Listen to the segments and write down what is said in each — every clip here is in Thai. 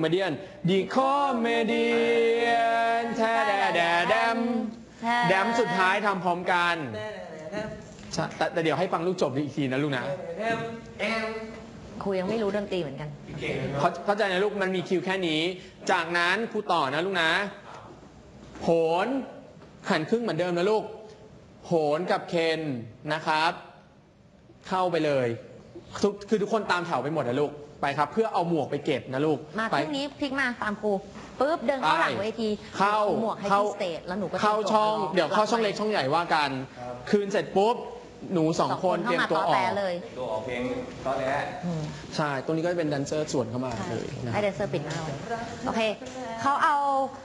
เมเดียนดีคอมเมเดียนแทแดแดแดมแดมสุดท้ายทำพร้อมกันใช่แต่แต่เดี๋ยวให้ฟังลูกจบอีกทีนะลูกนะครูยังไม่รู้ดนตรีเหมือนกัน เข้าเข้าใจนะลูกมันมีคิวแค่นี้ จากนั้นครูต่อนะลูกนะ โหนหันครึ่งเหมือนเดิมนะลูก โหนกับเคนนะครับ เข้าไปเลยทุกคือทุกคนตามแถวไปหมดนะลูก ไปครับ เพื่อเอาหมวกไปเก็บนะลูกมาไปพรุ่งนี้พลิกมาตามครูปุ๊บเดินเข้าหลังไปเวทีเข้าอหมวกให้เข้าที่สเตจแล้วหนูก็เข้าช่องตรีมตัวเดี๋ยวเข้าช่องเล็กช่องใหญ่ว่ากัน คืนเสร็จปุ๊บหนูสองคนเตรียมตัวอเข้าอมากต่อแต่เลยตัวออกเพลงตอนแรก อืม ใช่ ตรงนี้ก็จะเป็นแดนเซอร์ส่วนเข้ามาใช่เลยนะให้แดนเซอร์ปิดหน้าไว้โอเคเขาเอา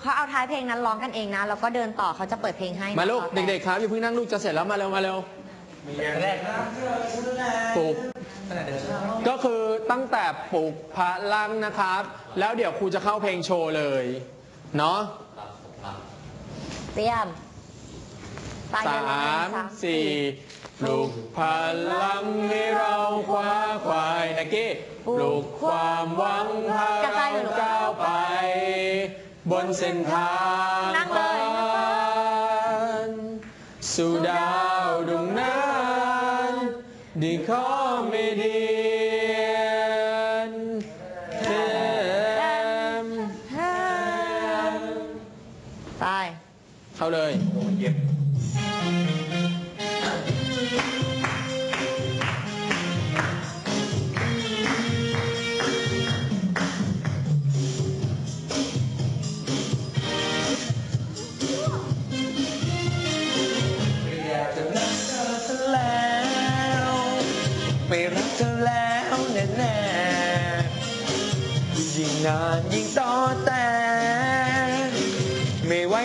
เขาเอาท้ายเพลงนั้นร้องกันเองนะ แล้วก็เดินต่อเขาจะเปิดเพลงให้มาลูกต่อแต่เด็กๆครับอย่าเพิ่งนั่งลูกจะเสร็จแล้วมาเร็วมาเร็วแรกปลุกขนาดเดิน ก็คือตั้งแต่ปลุกพระลังนะครับ แล้วเดี๋ยวครูจะเข้าเพลงโชว์เลย เนาะเตรียมไปสาเลยมสามสี่ปลุกพลังให้เราคว้าควายนะกี้ปลุกความหวังพาเราก้าวไป บนเส้นทางนั่งเลยนั่งเลยสู่ดาวดวงนั้น ดี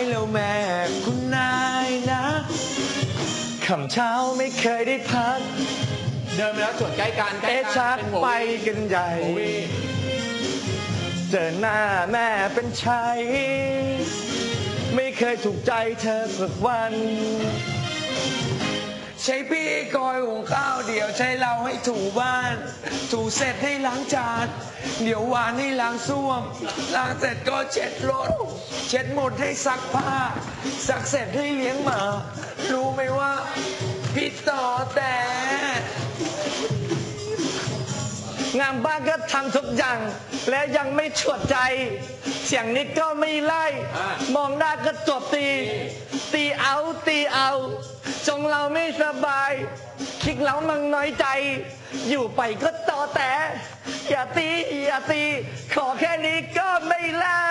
แล้วแม่คุณนายนะคำเช้าไม่เคยได้พัก เดินไปแล้วส่วนใกล้กันใกล้เอ๊ะกัชักเป็นหัวไปวีกันใหญ่ หัววีเจอหน้าแม่เป็นชัย ไม่เคยถูกใจเธอสักวัน ใช้พี่กอยหุงข้าวเดี๋ยวใช้เราให้ถูบ้าน ถูเสร็จให้ล้างจานเดี๋ยววานให้ล้างส้วมล้างเสร็จก็เช็ดรถ เช็ดหมดให้ซักผ้าซักเสร็จให้เลี้ยงหมา รู้ไหมว่าพี่ต่อแต่งานบ้านก็ทำทุกอย่าง และยังไม่ฉวดใจ เสียงนี้ก็ไม่ไล่ มองหน้าก็จบตี ตีเอาตีเอา จงเราไม่สบาย คิดแล้วมังน้อยใจ อยู่ไปก็ต่อแต่อย่าตีอย่าตี ขอแค่นี้ก็ไม่ไล่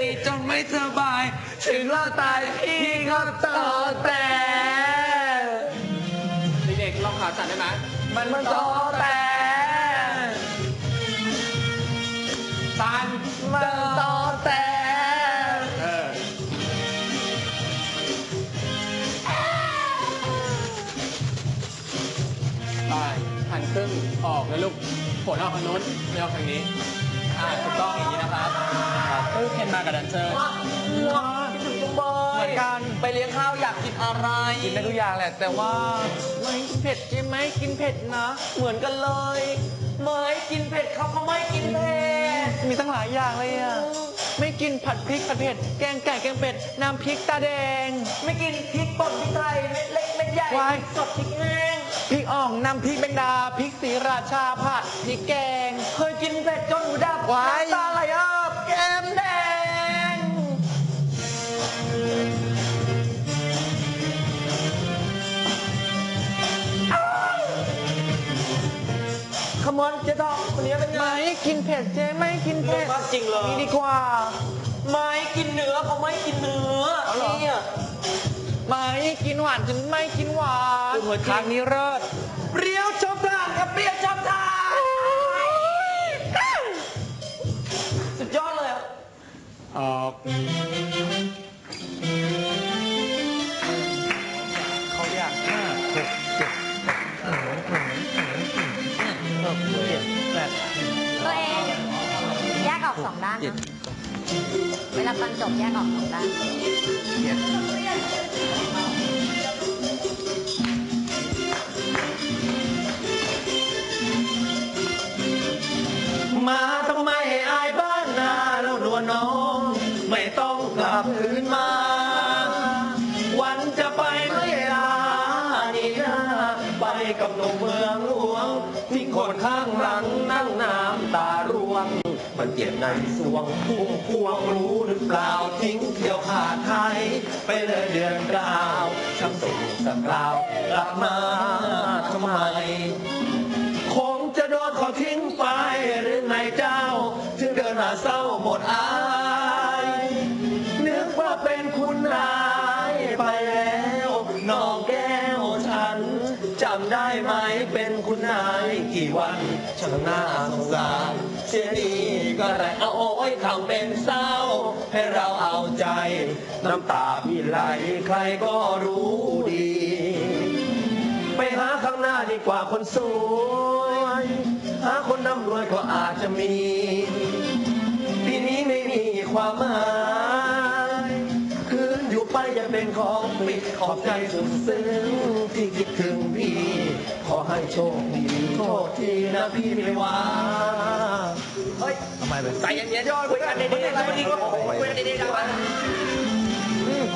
ตีจนไม่สบาย ถึงเราตายพี่ก็ต่อแต่เด็กๆลองขาสั่นได้ไหมมันมันต่อแต่ตั ผลออกทางโน้นไม่ออกทางนี้ อ่าถูกต้องอย่างนี้นะครับครับเออเคนมากับแดนเซอร์เหมือนกัน ไปเลี้ยงข้าวอยากกินอะไร กินได้ทุกอย่างแหละ แต่ว่าไม่กินเผ็ดใช่ไหมกินเผ็ดนะ เหมือนกันเลยไม่กินเผ็ดเขาก็ไม่กินเผ็ด มีตั้งหลายอย่างเลยอะ ไม่กินผัดพริกผัดเผ็ด แกงไก่แกงเป็ด น้ำพริกตาแดง ไม่กินพริกป่นพริกไทยเม็ดเล็กเม็ดใหญ่วาย สดพริกแห้ง พริกอ่องน้ำพริกแมงดาพริกสีราชาผัดพริกแกง เคยกินเผ็ดจนหูดับวายน้ำตาไหลอาบแก้มแดง ขมอนเจ๊ทองคนนี้เป็นไง ไม่กินเผ็ดเจ๊ไม่กินเผ็ดมากจริงเลย นี่ดีกว่า ไม่กินเนื้อเขาไม่กินเนื้อเอาเหรอ เนี่ย ไม่กินหวานฉันไม่กินหวานคุณหัวจริงทางนี้เลิศเปรี้ยวชอบทานกับเปรี้ยวชอบทานสุดยอดเลยอะออกเขาอยากห้าหกเจ็ดแปดแปดตัวเองแยกออกสองด้านนะเวลาตอนจบแยกออกสองด้าน สวงพุ่งพวงรู้หรือเปล่าทิ้งเที่ยวขาดไทย ไปเลยเดือนเก้าช่างส่งสักกล่าวกลับมาทำไม คงจะโดนเขาทิ้งไปหรือไงเจ้า ถึงเดินหาเศร้าหมดอายนึกว่าเป็นคุณนายไปแล้วน้องแก้วฉันจำได้ไหมเป็นคุณนายกี่วันช่างน่าสงสารเสียดี เอาโอ้ยคำเป็นเศร้า ให้เราเอาใจ น้ำตาพี่ไหลใครก็รู้ดี ไปหาข้างหน้าดีกว่าคนสวย หาคนร่ำรวยก็อาจจะมี ปีนี้ไม่มีความหมายคืนอยู่ไปจะเป็นของปิดขอบใจสุดซึ้งที่คิดถึงพี่ ให้โชคดีโทษทีนะพี่ไม่ว่าเฮ้ยทำไมแบบใจเย็นๆยอดคุยกันดีๆแล้ววันนี้ก็คุยกันดีๆกันอืม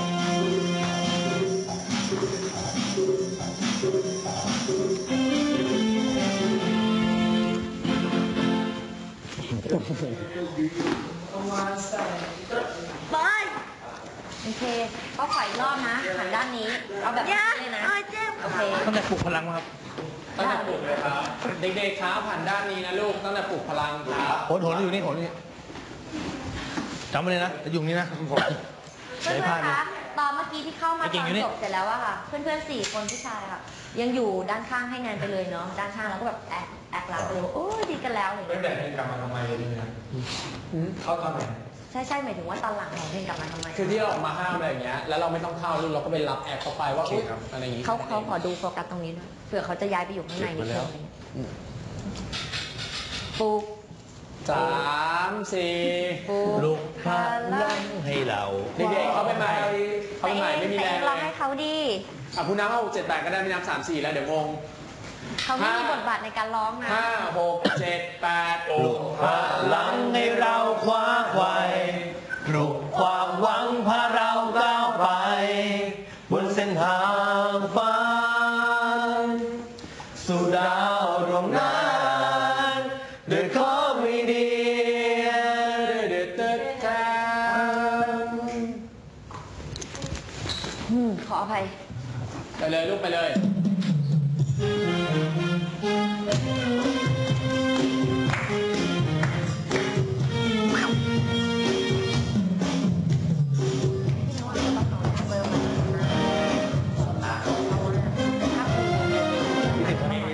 บอยโอเคก็ขออีกรอบนะหันด้านนี้ เอาแบบนี้เลยนะ โอเคตั้งแต่ปลุกพลังมาครับ ตั้งแต่ปลุกเลยครับ เด็กๆครับผ่านด้านนี้นะลูกตั้งแต่ปลุกพลังครับโหนโหนอยู่นี่โหนอยู่นี่จำไว้เลยนะจะอยู่นี่นะผม เพื่อนๆคะตอนเมื่อกี้ที่เข้ามาไอ้ตเก่งออยู่นนี่ จบเสร็จแล้วอะค่ะ เพื่อนๆสี่คนผู้ชายค่ะ ยังอยู่ด้านข้างให้แนนไปเลยเนาะด้านข้างแล้วก็แบบแอกแอกรักไปเลยว่าโอ้ยดีกันแล้วอะไรอย่างไม่เงี้ยแบ่งเพลงกลับมาทำไมเลยนะเข้าตอนไหน ใช่ใช่หมายถึงว่าตอนหลังของเพลงกลับมาทำไมคือที่เราออกมาห้ามอะไรอย่างเงี้ย แล้วเราไม่ต้องเข้าลูกเราก็ไปรับแอร์เข้าไปว่าอุ๊ยอะไรอย่างงี้เขาเขาขอดูโฟกัสตรงนี้ด้วยเผื่อเขาจะย้ายไปอยู่ข้างในนิดนึงอะไรเงี้ยปุ๊กสามสี่ปุ๊กลุกพลังให้เราเด็กๆเข้าไปใหม่เข้าไปใหม่ไม่มีแรงแต่เลร้องยให้เขาดีอะคุณน้ำเอาเจ็ดแปดก็ได้ไม่นับสามสี่แล้วเดี๋ยวงง เขาไม่มีห้าบทบาทในการร้องนะ ห้าหกเจ็ดแปดปลุกพลังให้เราคว้าไขวปลุกความหวังพาเราก้าวไป บนเส้นทางฝันสู่ดาวดวงนั้นด้วยข้อมีดีเดือดเดือดแทนอืมขออภัย ไปเลยลูกไปเลยอ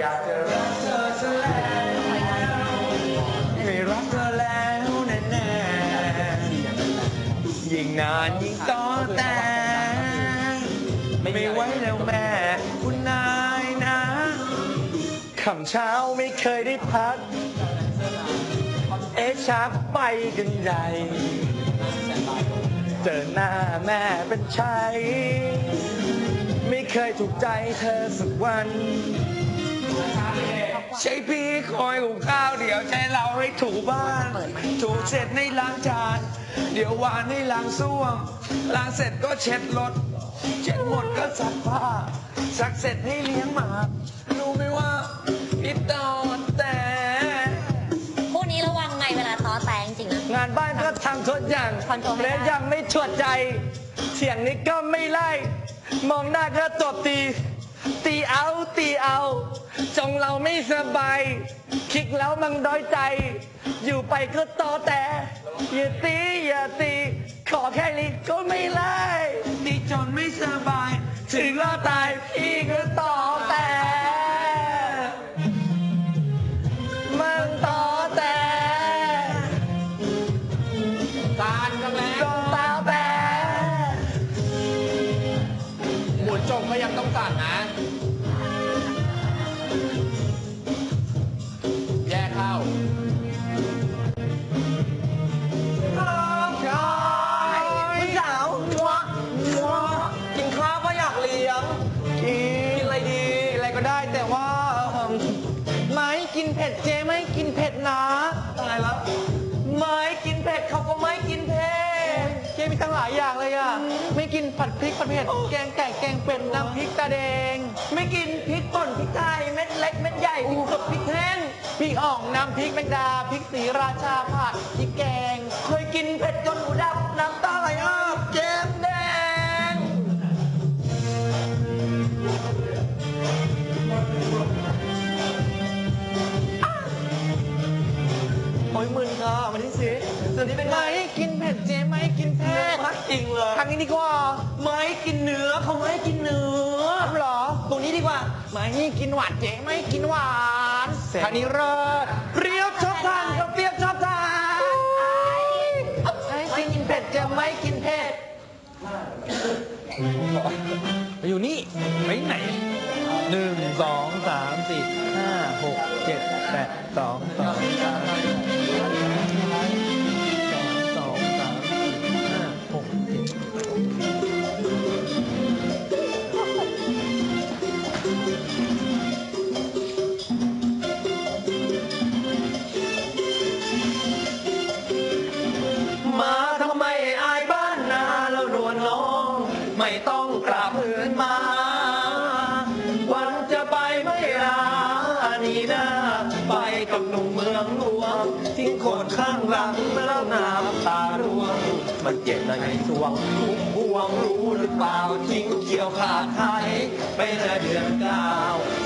ยากจะรักเธอซะแล้วไม่รักเธอแล้วแน่ๆยิ่งนานยิ่งต่อแเช้าไม่เคยได้พัก เอ๊ะชักไปกันใหญ่ เจอหน้าแม่เป็นชัย ไม่เคยถูกใจเธอสักวัน ใช่พี่คอยหุงข้าวเดี๋ยวใช้เราให้ถูบ้าน ถูเสร็จให้ล้างจาน เดี๋ยววานให้ล้างส้วมล้างเสร็จก็เช็ดรถ เช็ดหมดก็ซักผ้าซักเสร็จให้เลี้ยงหมา รู้ไหมว่าพี่ตอแต่พวกนี้ระวังไงเวลาต้อแตงจริงๆนะ งานบ้านก็ทำทุกอย่างคอนโทรลไม่ได้ และยังไม่ชวดใจเสียงนี้ก็ไม่ไล่ มองหน้าก็ตบตี ตีเอาตีเอา จงเราไม่สบาย คิกแล้วมันด้อยใจ อยู่ไปก็ตอแต่ อย่าตีอย่าตี ขอแค่นี้ก็ไม่ไล่ตีจนไม่สบาย ถึงเราตายพี่ก็ตอแายอย่างเลยอะ ไม่กินผัดพริกผัดเผ็ดแกงไก่แกงเป็ดน้ำพริกตาแดง ไม่กินพริกป่นพริกไทยเม็ดเล็กเม็ดใหญ่พริกสดพริกแห้งพริกอ่องน้ำพริกแมงดาพริกสีราชาผัดพริกแกง เคยกินเผ็ดจนหูดับน้ำตาไหลอาบแก้มแดงโอ้ยมึนค่ะมาที่สิตอนนี้เป็นไง ไม่กินเผ็ดเจ๊ไม่กินเผ็ด ริงเลยทางนี้ดีกว่าไม่กินเนื้อเขาไม่กินเนื้อเหรอ ตรงนี้ดีกว่าไม่กินหวานเจ๊ไม่กินหวานเสร็จทางนี้เลิศเปรี้ยวชอบทานกับเปรี้ยวชอบทานไม่กินเผ็ดเจ๊ไม่กินเผ็ดอยู่นี่ไปไหนหนึ่งสองสามสี่ห้าหกเจ็ดแปดสองสองสาม หน้า ไปกับหนุ่มเมืองหลวง ทิ้งโคนข้างหลังแล้วน้ำตาร่วง มันเจ็บในสวงทุกพวงรู้หรือเปล่าทิ้งเกี่ยวขาดไทยไปเมื่อเดือนเก้า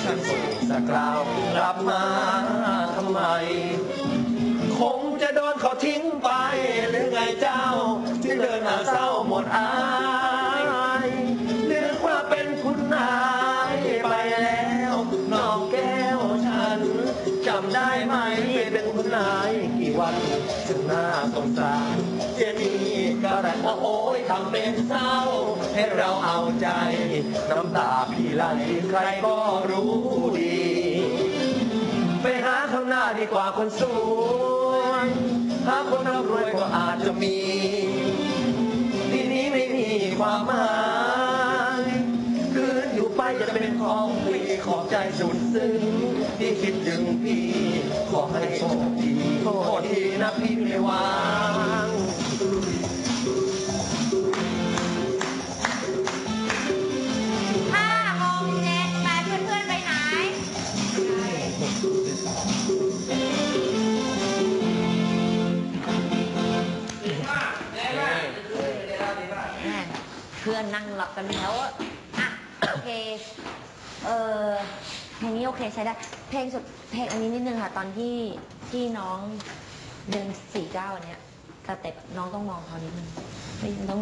ฉันส่งสกราวกลับมาทำไม คงจะโดนเขาทิ้งไปหรือไงเจ้าที่เดินมาเศร้าหมดอา โอ้ยทำเป็นเศร้า ให้เราเอาใจ น้ำตาพี่ไหลใครก็รู้ดี ไปหาข้างหน้าดีกว่าคนสวยหาคนร่ำรวยก็อาจจะมี ที่นี้ไม่มีความหมายคืนอยู่ไปจะเป็นของฟรีขอบใจสุดซึ้งที่คิดถึงพี่ ขอให้โชคดีโทษทีนะพี่ไม่วาง บกันแล้วอะอะโอเค เออเพลงนี้โอเคใช้ได้ เพลงสุดเพลงอันนี้นิดนึงค่ะ ตอนที่ที่น้องเดินสี่เก้าอันเนี้ยสเต็ปน้องต้องมองเขานิดนึงไม่ต้อง